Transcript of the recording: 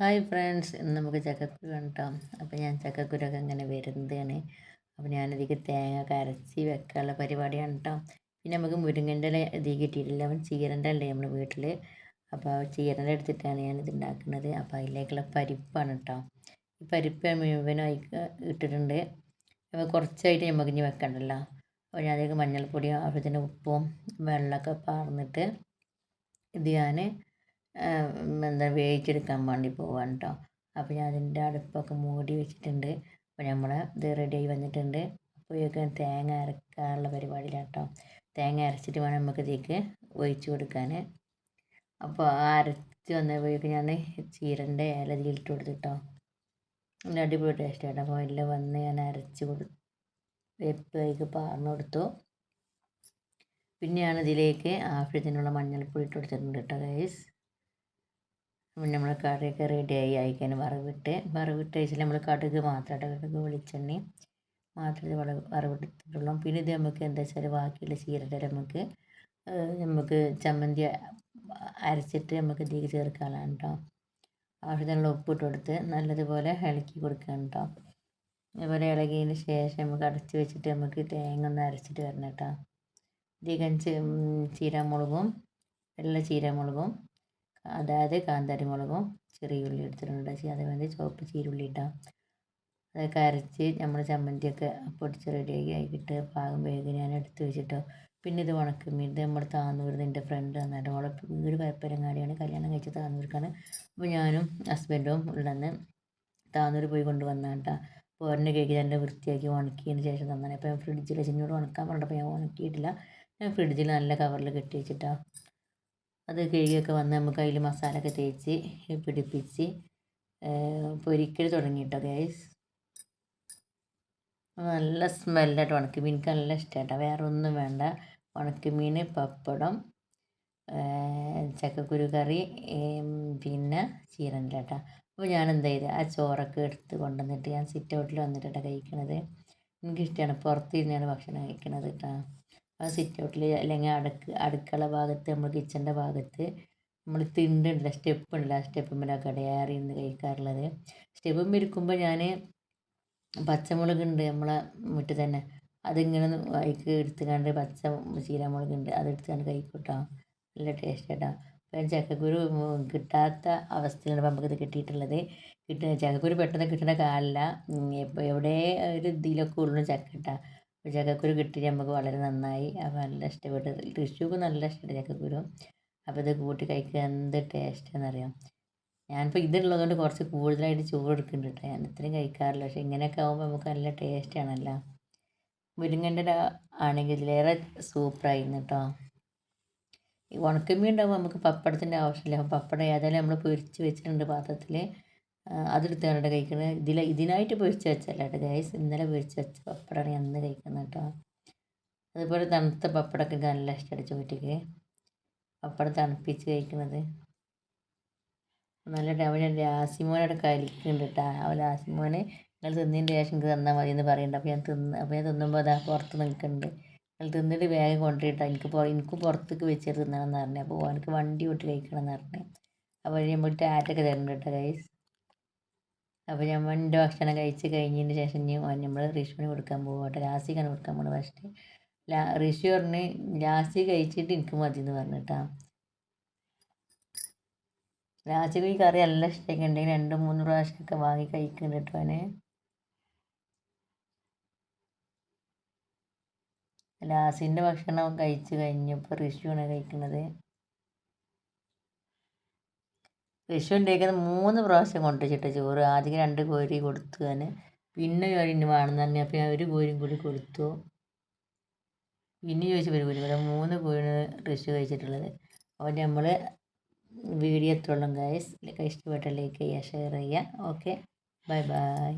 Hi friends ഇന്ന് നമുക്ക് ചക്കക്കുരു കണ്ടാം? അപ്പോൾ ഞാൻ ചക്കക്കുരൊക്കെ ഇങ്ങനെ വരുന്നതാണ്. അപ്പോൾ ഞാനതിലേക്ക് തേങ്ങ കരച്ചി വെക്കാനുള്ള പരിപാടിയാണ് കേട്ടോ പിന്നെ നമുക്ക് മുരിങ്ങന്റെ ഇത് കിട്ടിയിട്ടില്ല. അവൻ ചീരന്റെ അല്ലേ നമ്മുടെ വീട്ടിൽ അപ്പോൾ ചീരന്റെ എടുത്തിട്ടാണ് ഞാനിത് ഉണ്ടാക്കുന്നത്. അപ്പോൾ അതിലേക്കുള്ള പരിപ്പാണ് കേട്ടോ ഈ പരിപ്പ് മുഴുവനായി ഇട്ടിട്ടുണ്ട്. അപ്പോൾ കുറച്ചായിട്ട് നമുക്ക് ഇനി വെക്കണ്ടല്ലോ. അപ്പോൾ ഞാൻ അതിലേക്ക് മഞ്ഞൾപ്പൊടിയും തന്നെ ഉപ്പും വെള്ളമൊക്കെ പാർന്നിട്ട് ഇത് ഞാൻ എന്താ വേവിച്ചെടുക്കാൻ വേണ്ടി പോവാണ് കേട്ടോ അപ്പോൾ ഞാൻ അതിന്റെ അടുപ്പൊക്കെ മൂടി വെച്ചിട്ടുണ്ട്. അപ്പോൾ നമ്മൾ ഇത് റെഡിയായി വന്നിട്ടുണ്ട്. അപ്പോൾ അപ്പോഴേക്ക് തേങ്ങ അരക്കാനുള്ള പരിപാടിയിലാണ് കേട്ടോ തേങ്ങ അരച്ചിട്ട് വേണം നമുക്ക് ഇതിലേക്ക് ഒഴിച്ച് കൊടുക്കാൻ. അപ്പോൾ അരച്ച് വന്നപ്പോഴേക്ക് ഞാൻ ചീരന്റെ ഇല ഇതിലിട്ട് കേട്ടോ നല്ല അടിപൊളി ടേസ്റ്റ് ആയിട്ട് അപ്പോൾ എല്ലാം വന്ന് ഞാൻ അരച്ച് കൊടു വെപ്പ് പാർന്ന് കൊടുത്തു. പിന്നെയാണ് ഇതിലേക്ക് ആവശ്യത്തിനുള്ള മഞ്ഞൾപ്പൊടി ഇട്ട് കൊടുത്തിട്ടുണ്ട് കേട്ടോ ഗൈസ് നമ്മൾ കറിയൊക്കെ റെഡിയായി അയക്കാൻ വറവിട്ട് വറവിട്ട് വെച്ചാൽ നമ്മൾ കടുക് മാത്രം കടുക് വെളിച്ചെണ്ണ മാത്രമേ വള വറവിട്ടിട്ടുള്ളൂ. പിന്നെ ഇത് നമുക്ക് എന്താ വെച്ചാൽ ബാക്കിയുള്ള ചീരയുടെ നമുക്ക് നമുക്ക് ചമ്മന്തി അരച്ചിട്ട് നമുക്ക് ഇതിലേക്ക് ചേർക്കാനാണ് കേട്ടോ ആവശ്യത്തിനുള്ള ഉപ്പിട്ട് കൊടുത്ത് നല്ലതുപോലെ ഇളക്കി കൊടുക്കണം കേട്ടോ അതുപോലെ ഇളകിയതിന് ശേഷം നമുക്ക് അടച്ച് വെച്ചിട്ട് നമുക്ക് തേങ്ങ ഒന്ന് അരച്ചിട്ട് വരണം കേട്ടോ ഇതിലേക്ക് ചീരാമുളകും വെള്ള ചീരാമുളകും അതായത് കാന്താരി മുളകും ചെറിയ ഉള്ളി എടുത്തിട്ടുണ്ട് വേണ്ടി ചുവപ്പ് ചീരുള്ളി ഇട്ടാം അതൊക്കെ അരച്ച് നമ്മൾ ചമ്മന്തിയൊക്കെ പൊടിച്ച് റെഡിയാക്കി ആക്കിയിട്ട് പാകം വേഗം ഞാൻ എടുത്ത് വെച്ചിട്ടോ പിന്നെ ഇത് ഉണക്കമീൻ ഇത് നമ്മുടെ താന്നൂരിൽ എന്റെ ഫ്രണ്ട് തന്നിട്ട് അവളെ വീട് പരപ്പരങ്ങാടിയാണ് കല്യാണം കഴിച്ച താന്നൂർക്കാണ്. അപ്പോൾ ഞാനും ഹസ്ബൻഡും ഉള്ളന്ന് താന്നൂർ പോയി കൊണ്ടുവന്നാണ് കേട്ടോ ഒരെണ്ണം കേക്ക് തന്നെ വൃത്തിയാക്കി ഉണക്കിയതിന് ശേഷം തന്നാണ് അപ്പോൾ ഞാൻ ഫ്രിഡ്ജിൽ വെച്ച് ഉണക്കാൻ പറഞ്ഞപ്പോൾ ഞാൻ ഉണക്കിയിട്ടില്ല. ഞാൻ ഫ്രിഡ്ജിൽ നല്ല കവറിൽ കെട്ടി വെച്ചിട്ടാണ് അത് കഴുകിയൊക്കെ വന്ന് നമുക്ക് അതിൽ മസാല ഒക്കെ തേച്ച് പിടിപ്പിച്ച് പൊരിക്കൽ തുടങ്ങിയിട്ടോ ഗൈസ് നല്ല സ്മെല്ലായിട്ട് ഉണക്കമീൻ എനിക്ക് നല്ല ഇഷ്ടമായിട്ടോ വേറെ ഒന്നും വേണ്ട. ഉണക്കമീൻ പപ്പടം ചക്കക്കുരു കറി പിന്നെ ചീരന്റെ കേട്ടോ അപ്പോൾ ഞാൻ എന്താ ചെയ്തത് ആ ചോറൊക്കെ എടുത്ത് കൊണ്ടുവന്നിട്ട് ഞാൻ സിറ്റ് ഔട്ടിൽ വന്നിട്ടാണ് കഴിക്കണത്. എനിക്കിഷ്ടമാണ് പുറത്തിരുന്നാണ് ഭക്ഷണം കഴിക്കണത് കേട്ടോ ആ സിറ്റ് ഔട്ടിൽ അല്ലെങ്കിൽ അടുക്ക അടുക്കള ഭാഗത്ത് നമ്മൾ കിച്ചന്റെ ഭാഗത്ത് നമ്മൾ തിണ്ടുണ്ടല്ലോ സ്റ്റെപ്പ് ഉണ്ട് ആ സ്റ്റെപ്പുമ്മലൊക്കെ കടയാറി ഇരുന്ന് കഴിക്കാറുള്ളത്. സ്റ്റെപ്പ് ഇരിക്കുമ്പോൾ ഞാൻ പച്ചമുളക് ഉണ്ട് നമ്മളെ മുറ്റത്ത് തന്നെ. അതിങ്ങനെ അതിക്ക് എടുത്തുകൊണ്ട് പച്ച ചീരാമുളകുണ്ട് അതെടുത്ത് കണ്ട് കഴിക്കൂട്ടോ നല്ല ടേസ്റ്റ് കേട്ടോ അപ്പം ചക്കക്കുരു കിട്ടാത്ത അവസ്ഥയിലാണ് നമുക്കിത് കിട്ടിയിട്ടുള്ളത്. കിട്ടുന്ന ചക്കക്കുരു പെട്ടെന്ന് കിട്ടുന്ന കാലില്ല. എവിടെ ഒരു ഇതിലൊക്കെ ഉള്ളു ചക്ക ചക്കക്കുരു കിട്ടി നമുക്ക് വളരെ നന്നായി അപ്പോൾ നല്ല ഇഷ്ടപ്പെട്ടു ഋഷുക്ക് നല്ല ഇഷ്ടപ്പെട്ടു ചക്കക്കുരു അപ്പോൾ ഇത് കൂട്ടി കഴിക്കുക എന്ത് ടേസ്റ്റാണെന്നറിയാം ഞാനിപ്പോൾ ഇതുള്ളതുകൊണ്ട് കുറച്ച് കൂടുതലായിട്ട് ചോറ് എടുക്കുന്നുണ്ട് കേട്ടോ. ഞാൻ ഇത്രയും കഴിക്കാറില്ല. പക്ഷേ ഇങ്ങനെയൊക്കെ ആകുമ്പോൾ നമുക്ക് നല്ല ടേസ്റ്റാണല്ലോ മുരിങ്ങന്റെ ആണെങ്കിൽ ഇതിലേറെ സൂപ്പറായിരുന്നു കേട്ടോ. ഈ ഉണക്കമീൻ ഉണ്ടാകുമ്പോൾ നമുക്ക് പപ്പടത്തിന്റെ ആവശ്യമില്ല. പപ്പടം ഏതായാലും നമ്മൾ പൊരിച്ച് വെച്ചിട്ടുണ്ട് പാത്രത്തിൽ അതെടുത്താണ് കഴിക്കുന്നത് ഇതിൽ ഇതിനായിട്ട് പൊരിച്ച് വെച്ചല്ല കേട്ടോ ഗൈസ് ഇന്നലെ പൊരിച്ച് വെച്ച പപ്പടമാണ് ഞാൻ ഇന്ന് കഴിക്കുന്നത് കേട്ടോ. അതുപോലെ തണുത്ത പപ്പടമൊക്കെ നല്ല ഇഷ്ടമാണ് ചോറ്റയ്ക്ക് പപ്പടം തണുപ്പിച്ച് കഴിക്കുന്നത് നല്ല അവൻ ലാസിമോനോടെ കലിക്കുന്നുണ്ട് കേട്ടോ. അവൻ ലാസിമോനെ നിങ്ങൾ തിന്നതിന്റെ ശേഷം എനിക്ക് തന്നാൽ മതി എന്ന് പറയുന്നുണ്ട്. അപ്പോൾ ഞാൻ തിന്ന് അപ്പോൾ ഞാൻ തിന്നുമ്പോൾ അതാ പുറത്ത് നിൽക്കുന്നുണ്ട്. നിങ്ങൾ തിന്നിട്ട് വേഗം കൊണ്ടുപോയിട്ടോ എനിക്ക് എനിക്ക് പുറത്തേക്ക് വെച്ചിട്ട് തിന്നണം എന്ന് പറഞ്ഞു. അപ്പോൾ എനിക്ക് വണ്ടി വിട്ട് കഴിക്കണം എന്ന് പറഞ്ഞു അപ്പോൾ നമ്മൾ ടാറ്റൊക്കെ തരുന്നുണ്ട് കേട്ടോ ഗൈസ് അപ്പോൾ ഞാൻ എന്റെ ഭക്ഷണം കഴിച്ച് കഴിഞ്ഞതിന് ശേഷം ഇനി നമ്മൾ റിഷുവിന് കൊടുക്കാൻ പോകും കേട്ടോ ലാസ്റ്റിക്കാണ് കൊടുക്കാൻ പോകുന്നത് ഫസ്റ്റ് ലാ ഋഷി പറഞ്ഞ് ലാസ്റ്റ് കഴിച്ചിട്ട് എനിക്ക് മതി എന്ന് പറഞ്ഞിട്ടാ. ലാസ്റ്റ് ഈ കറി നല്ല ഇഷ്ടമൊക്കെ ഉണ്ടെങ്കിൽ രണ്ട് മൂന്ന് പ്രാവശ്യമൊക്കെ വാങ്ങി കഴിക്കുന്നുണ്ട് കേട്ടോ അവന്. ലാസിന്റെ ഭക്ഷണം കഴിച്ച് കഴിഞ്ഞപ്പോൾ ഋഷിയാണ് കഴിക്കുന്നത് വിഷു ഉണ്ടാക്കുന്ന മൂന്ന് പ്രാവശ്യം കൊണ്ടുവച്ചിട്ട് ചോറ്. ആദ്യം രണ്ട് കോരി കൊടുത്തു ഞാൻ പിന്നെ ഇനി വേണമെന്ന് അപ്പോൾ ഞാൻ ഒരു കോരിയും കൂടി കൊടുത്തു. പിന്നെ ചോദിച്ചു ഒരു കോരി മൂന്ന് കോരിയാണ് ഋഷു കഴിച്ചിട്ടുള്ളത്. അപ്പോൾ നമ്മൾ വീഡിയോ എത്തുള്ളൂ ഗൈസ് ഇഷ്ടപ്പെട്ട ലൈക്ക് ചെയ്യുക ഷെയർ ചെയ്യുക. Okay bye bye